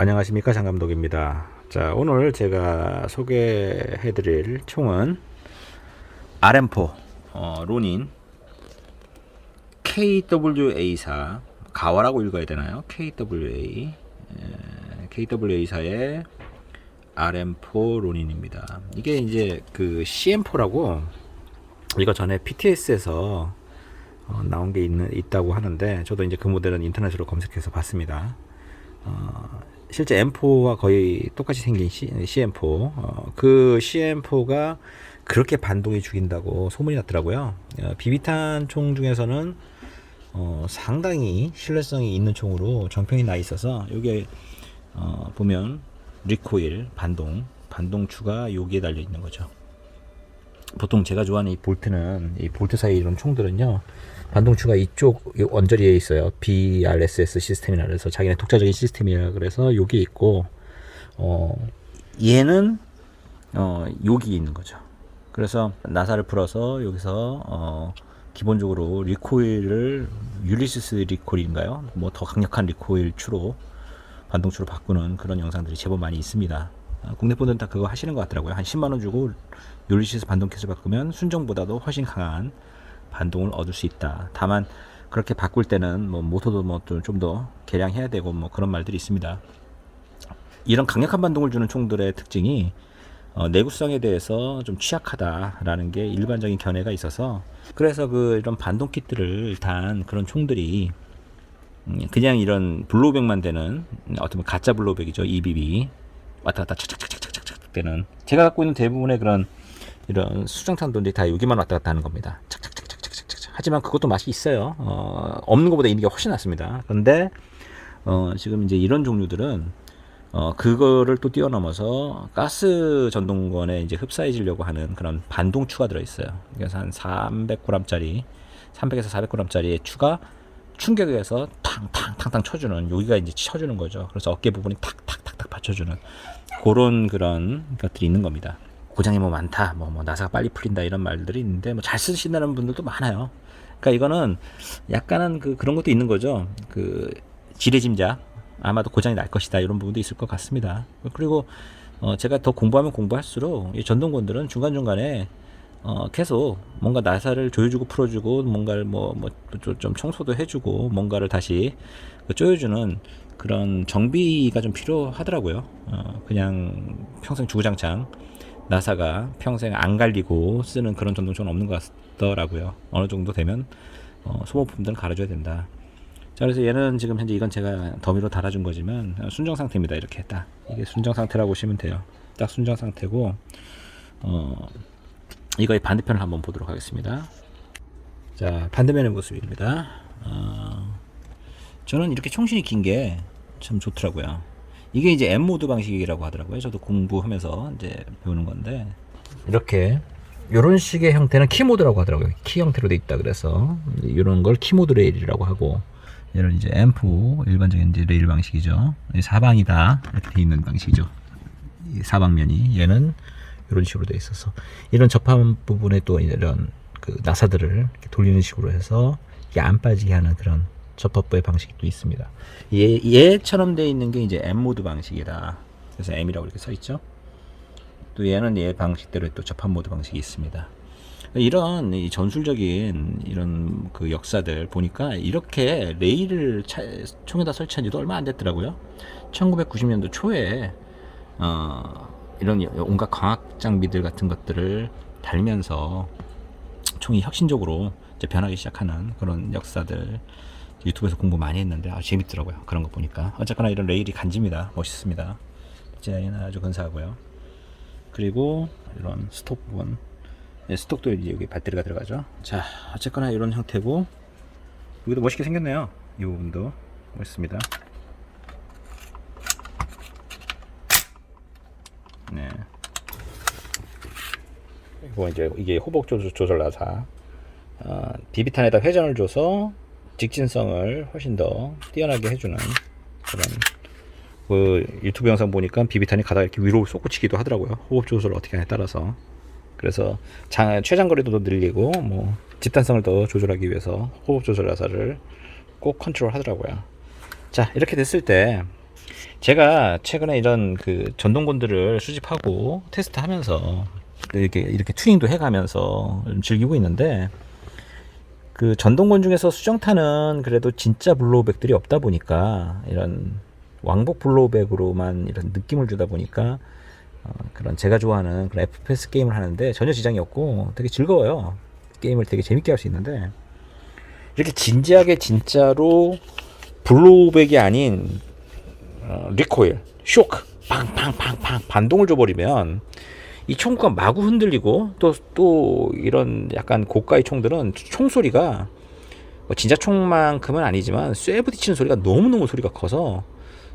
안녕하십니까 장감독입니다. 자 오늘 제가 소개해 드릴 총은 RM4 어, 로닌 KWA4 가와라고 읽어야 되나요? KWA 에, KWA4의 RM4 로닌입니다. 이게 이제 그 CM4라고 이거 전에 PTS에서 어, 나온 게 있는, 있다고 하는데 저도 이제 그 모델은 인터넷으로 검색해서 봤습니다. 어, 실제 M4와 거의 똑같이 생긴 C, CM4 어, 그 CM4가 그렇게 반동이 죽인다고 소문이 났더라고요. 어, 비비탄 총 중에서는 어, 상당히 신뢰성이 있는 총으로 정평이 나 있어서 여기에 어, 보면 리코일 반동 반동 추가 여기에 달려 있는 거죠. 보통 제가 좋아하는 이 볼트는 이 볼트 사이 이런 총들은요 반동추가 이쪽 이 언저리에 있어요. BRSS 시스템이라 그래서 자기네 독자적인 시스템이라 그래서 여기 있고 어 얘는 어 여기 있는 거죠. 그래서 나사를 풀어서 여기서 어 기본적으로 리코일을 율리시스 리코일인가요? 뭐 더 강력한 리코일 추로 반동추로 바꾸는 그런 영상들이 제법 많이 있습니다. 아, 국내 분들은 다 그거 하시는 것 같더라고요. 한 10만 원 주고 율리시스 반동 킷을 바꾸면 순정보다도 훨씬 강한 반동을 얻을 수 있다. 다만 그렇게 바꿀 때는 뭐 모터도 뭐 좀 더 개량해야 되고 뭐 그런 말들이 있습니다. 이런 강력한 반동을 주는 총들의 특징이 어, 내구성에 대해서 좀 취약하다라는 게 일반적인 견해가 있어서 그래서 그 이런 반동 킷들을 단 그런 총들이 음, 그냥 이런 블로백만 되는 음, 어떤 가짜 블로백이죠 EBB 왔다 갔다 착착착착착착 되는 제가 갖고 있는 대부분의 그런 이런 수정탄들이 다 여기만 왔다 갔다 하는 겁니다 착착착착착착 하지만 그것도 맛이 있어요 어, 없는 것보다 있는 게 훨씬 낫습니다 그런데 어, 지금 이제 이런 종류들은 어, 그거를 또 뛰어넘어서 가스 전동권에 이제 흡사해지려고 하는 그런 반동 추가 들어있어요. 그래서 한 300g짜리, 300에서 400g짜리의 추가 충격에서 탕탕탕탕 쳐주는 여기가 이제 쳐주는 거죠. 그래서 어깨 부분이 탁탁 받쳐주는 그런 그런 것들이 있는 겁니다. 고장이 뭐 많다, 뭐, 뭐 나사가 빨리 풀린다 이런 말들이 있는데 뭐 잘 쓰신다는 분들도 많아요. 그러니까 이거는 약간은 그 그런 것도 있는 거죠. 그 지레짐작 아마도 고장이 날 것이다 이런 부분도 있을 것 같습니다. 그리고 어 제가 더 공부하면 공부할수록 이 전동권들은 중간 중간에 어, 계속 뭔가 나사를 조여주고 풀어주고 뭔가를 뭐, 뭐, 좀 청소도 해주고 뭔가를 다시 그 조여주는 그런 정비가 좀 필요하더라고요. 어, 그냥 평생 주구장창 나사가 평생 안 갈리고 쓰는 그런 전동총은 없는 것 같더라고요. 어느 정도 되면 어, 소모품들은 갈아줘야 된다. 자, 그래서 얘는 지금 현재 이건 제가 더미로 달아준 거지만 순정 상태입니다. 이렇게 딱 이게 순정 상태라고 보시면 돼요. 딱 순정 상태고 어, 이거의 반대편을 한번 보도록 하겠습니다. 자, 반대면의 모습입니다. 어, 저는 이렇게 총신이 긴 게 참 좋더라고요. 이게 이제 M 모드 방식이라고 하더라고요. 저도 공부하면서 이제 배우는 건데 이렇게 이런 식의 형태는 키 모드라고 하더라고요. 키 형태로 돼 있다 그래서 이런 걸 키 모드 레일이라고 하고 얘를 이제 M4 일반적인 이제 레일 방식이죠. 사방이다 이렇게 돼 있는 방식이죠. 이 사방면이 얘는 이런 식으로 돼 있어서 이런 접합 부분에 또 이런 그 나사들을 돌리는 식으로 해서 이게 안 빠지게 하는 그런 접합부의 방식도 있습니다. 얘, 얘처럼 돼 있는 게 이제 M 모드 방식이다. 그래서 M이라고 이렇게 써 있죠. 또 얘는 얘 방식대로 또 접합 모드 방식이 있습니다. 이런 이 전술적인 이런 그 역사들 보니까 이렇게 레일을 차, 총에다 설치한 지도 얼마 안 됐더라고요. 1990년도 초에 어, 이런 온갖 광학 장비들 같은 것들을 달면서 총이 혁신적으로 변하기 시작하는 그런 역사들 유튜브에서 공부 많이 했는데 아, 재밌더라고요. 그런 거 보니까 어쨌거나 이런 레일이 간지입니다. 멋있습니다. 디자인은 아주 근사하고요. 그리고 이런 스톱 부분 네, 스톡도 이제 여기 배터리가 들어가죠. 자, 어쨌거나 이런 형태고 여기도 멋있게 생겼네요. 이 부분도 멋있습니다. 네. 그리고 이제 이게 호복 조절, 조절 나사. 어, 비비탄에다 회전을 줘서 직진성을 훨씬 더 뛰어나게 해주는 그런 그 유튜브 영상 보니까 비비탄이 가다가 이렇게 위로 솟구치기도 하더라고요. 호흡 조절을 어떻게 하냐에 따라서. 그래서 장, 최장거리도 늘리고 뭐 집단성을 더 조절하기 위해서 호흡 조절 나사를 꼭 컨트롤 하더라고요. 자 이렇게 됐을 때 제가 최근에 이런 그 전동곤들을 수집하고 테스트하면서 이렇게 이렇게 튜닝도 해가면서 좀 즐기고 있는데 그 전동곤 중에서 수정타는 그래도 진짜 블로우백들이 없다 보니까 이런 왕복 블로우백으로만 이런 느낌을 주다 보니까 어, 그런 제가 좋아하는 그런 FPS 게임을 하는데 전혀 지장이 없고 되게 즐거워요. 게임을 되게 재밌게 할 수 있는데 이렇게 진지하게 진짜로 블로우백이 아닌 어, 리코일, 쇼크, 팡팡팡팡 반동을 줘버리면 이 총구가 마구 흔들리고 또 또 이런 약간 고가의 총들은 총소리가 뭐 진짜 총만큼은 아니지만 쇠 부딪히는 소리가 너무너무 소리가 커서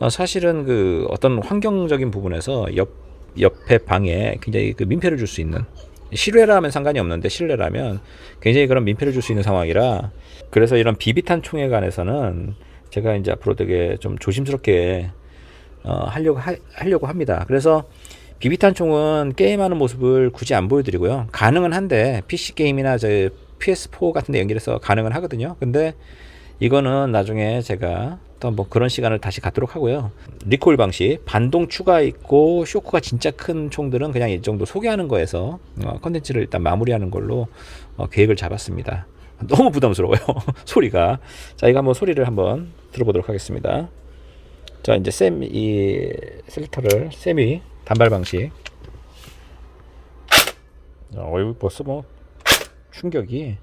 어, 사실은 그 어떤 환경적인 부분에서 옆 옆에 방에 굉장히 그 민폐를 줄 수 있는 실외라면 상관이 없는데 실내라면 굉장히 그런 민폐를 줄 수 있는 상황이라 그래서 이런 비비탄 총에 관해서는 제가 이제 앞으로 되게 좀 조심스럽게 어, 하려고 하, 하려고 합니다. 그래서 비비탄 총은 게임하는 모습을 굳이 안 보여드리고요. 가능은 한데 PC 게임이나 저 PS4 같은데 연결해서 가능은 하거든요. 근데 이거는 나중에 제가 또뭐 그런 시간을 다시 갖도록 하고요. 리콜 방식, 반동 추가 있고 쇼크가 진짜 큰 총들은 그냥 이 정도 소개하는 거에서 어, 컨텐츠를 일단 마무리하는 걸로 어, 계획을 잡았습니다. 너무 부담스러워요. 소리가. 자, 이거 한번 소리를 한번 들어보도록 하겠습니다. 자, 이제 셈, 이 셀렉터를 세미 단발 방식. 어, 이거 벌써 뭐 충격이.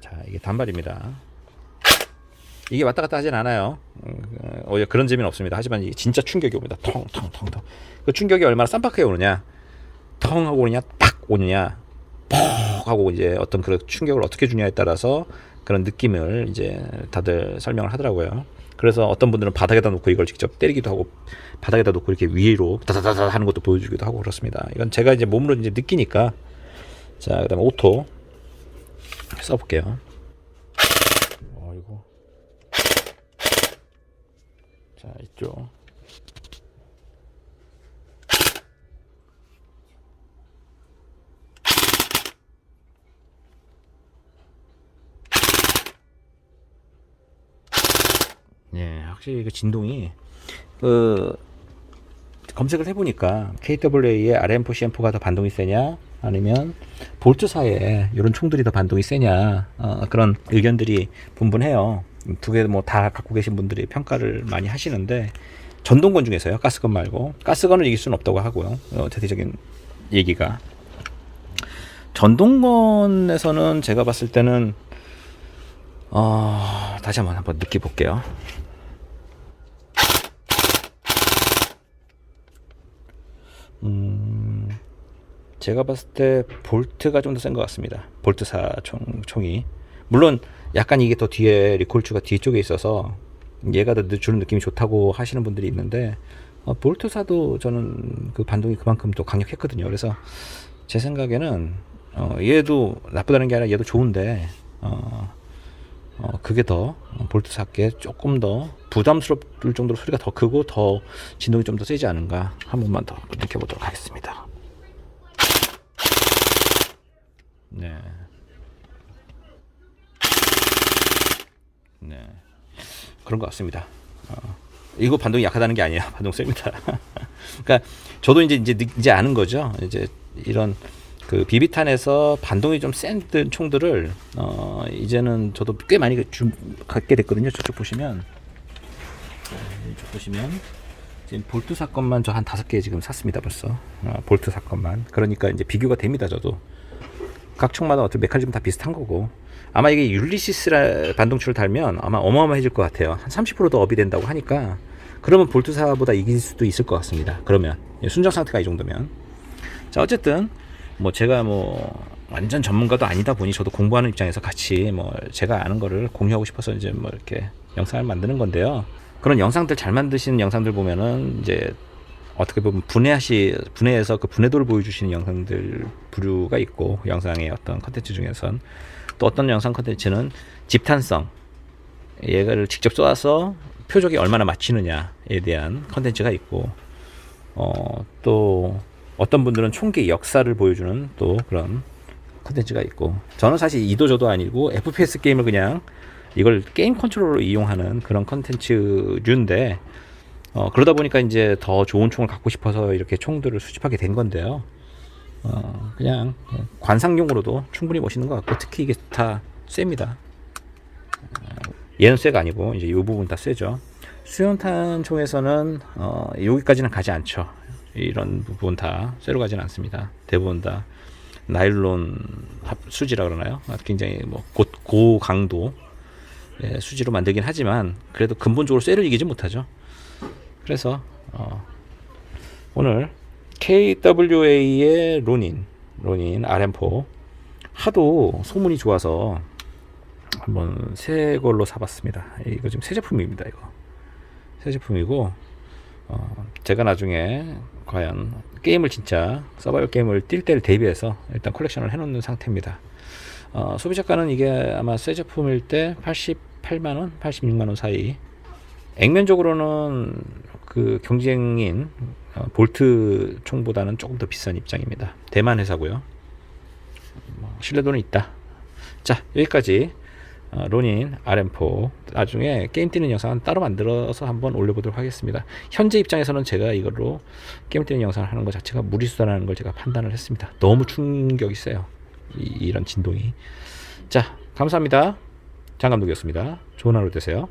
자, 이게 단발입니다. 이게 왔다 갔다 하진 않아요. 어, 그런 재미는 없습니다. 하지만 이게 진짜 충격이 옵니다. 텅, 텅, 텅, 텅. 그 충격이 얼마나 쌈박하게 오느냐. 텅 하고 오느냐, 팍 오느냐, 퍽 하고 이제 어떤 그런 충격을 어떻게 주냐에 따라서 그런 느낌을 이제 다들 설명을 하더라고요. 그래서 어떤 분들은 바닥에다 놓고 이걸 직접 때리기도 하고 바닥에다 놓고 이렇게 위로 다다다다 하는 것도 보여주기도 하고 그렇습니다. 이건 제가 이제 몸으로 이제 느끼니까 자 그다음에 오토 써볼게요. 어이고 자 이쪽 예, 확실히 그 진동이 그 검색을 해보니까 KWA의 RM4 CM4가 더 반동이 세냐 아니면 볼트 사에 이런 총들이 더 반동이 세냐 어, 그런 의견들이 분분해요. 두 개 뭐 다 갖고 계신 분들이 평가를 많이 하시는데 전동건 중에서요 가스건 말고 가스건을 이길 수는 없다고 하고요. 어, 대대적인 얘기가 전동건에서는 제가 봤을 때는 어, 다시 한번 한번 느껴볼게요. 음, 제가 봤을 때 볼트가 좀 더 센 것 같습니다. 볼트사 총, 총이. 물론 약간 이게 더 뒤에 리콜추가 뒤쪽에 있어서 얘가 더 주는 느낌이 좋다고 하시는 분들이 있는데 어, 볼트사도 저는 그 반동이 그만큼 또 강력했거든요. 그래서 제 생각에는 어, 얘도 나쁘다는 게 아니라 얘도 좋은데 어, 어, 그게 더 볼트사께 조금 더 부담스럽을 정도로 소리가 더 크고 더 진동이 좀 더 세지 않은가 한 번만 더 느껴보도록 하겠습니다. 네. 네. 그런 것 같습니다. 어, 이거 반동이 약하다는 게 아니에요. 반동 셉니다. 그러니까 저도 이제 이제 느- 이제 아는 거죠. 이제 이런 그 비비탄에서 반동이 좀 센 총들을 어 이제는 저도 꽤 많이 좀 갖게 됐거든요. 저쪽 보시면. 자, 이쪽 보시면. 지금 볼트 사건만 저 한 다섯 개 지금 샀습니다 벌써. 어, 볼트 사건만. 그러니까 이제 비교가 됩니다 저도. 각 총마다 어떤 메커니즘 다 비슷한 거고. 아마 이게 율리시스 반동추를 달면 아마 어마어마해질 것 같아요. 한 30%더 업이 된다고 하니까. 그러면 볼트사보다 이길 수도 있을 것 같습니다. 그러면. 순정 상태가 이 정도면. 자 어쨌든 뭐 제가 뭐 완전 전문가도 아니다 보니 저도 공부하는 입장에서 같이 뭐 제가 아는 거를 공유하고 싶어서 이제 뭐 이렇게 영상을 만드는 건데요. 그런 영상들 잘 만드시는 영상들 보면은 이제 어떻게 보면 분해하시 분해해서 그 분해도를 보여주시는 영상들 부류가 있고 영상의 어떤 컨텐츠 중에선 또 어떤 영상 컨텐츠는 집탄성 얘를 직접 쏘아서 표적이 얼마나 맞히느냐에 대한 컨텐츠가 있고 어, 또 어떤 분들은 총기 역사를 보여주는 또 그런 컨텐츠가 있고 저는 사실 이도저도 아니고 FPS 게임을 그냥 이걸 게임 컨트롤러로 이용하는 그런 컨텐츠류인데 어, 그러다 보니까 이제 더 좋은 총을 갖고 싶어서 이렇게 총들을 수집하게 된 건데요. 어, 그냥 관상용으로도 충분히 멋있는 것 같고 특히 이게 다. 어, 얘는 쇠가 아니고 이제 이 부분 다 쇠죠. 수연탄 총에서는 어, 여기까지는 가지 않죠. 이런 부분 다 쇠로 가지는 않습니다. 대부분 다 나일론 합- 수지라 그러나요? 아, 굉장히 뭐 고, 고강도 예, 수지로 만들긴 하지만 그래도 근본적으로 쇠를 이기지 못하죠. 그래서 어, 오늘 KWA의 로닌, 로닌 RM4 하도 소문이 좋아서 한번 새 걸로 사봤습니다. 이거 지금 새 제품입니다. 이거 새 제품이고 어, 제가 나중에 과연 게임을 진짜 서바이벌 게임을 뛸 때를 대비해서 일단 컬렉션을 해놓는 상태입니다. 어, 소비자가는 이게 아마 새 제품일 때 88만 원, 86만 원 사이. 액면적으로는 그 경쟁인 어, 볼트 총보다는 조금 더 비싼 입장입니다. 대만 회사고요. 뭐, 신뢰도는 있다. 자 여기까지 어, 로닌 RM4 나중에 게임 뛰는 영상은 따로 만들어서 한번 올려보도록 하겠습니다. 현재 입장에서는 제가 이걸로 게임 뛰는 영상을 하는 것 자체가 무리수다라는 걸 제가 판단을 했습니다. 너무 충격이 세요. 이, 이런 진동이. 자 감사합니다. 장 감독이었습니다. 좋은 하루 되세요.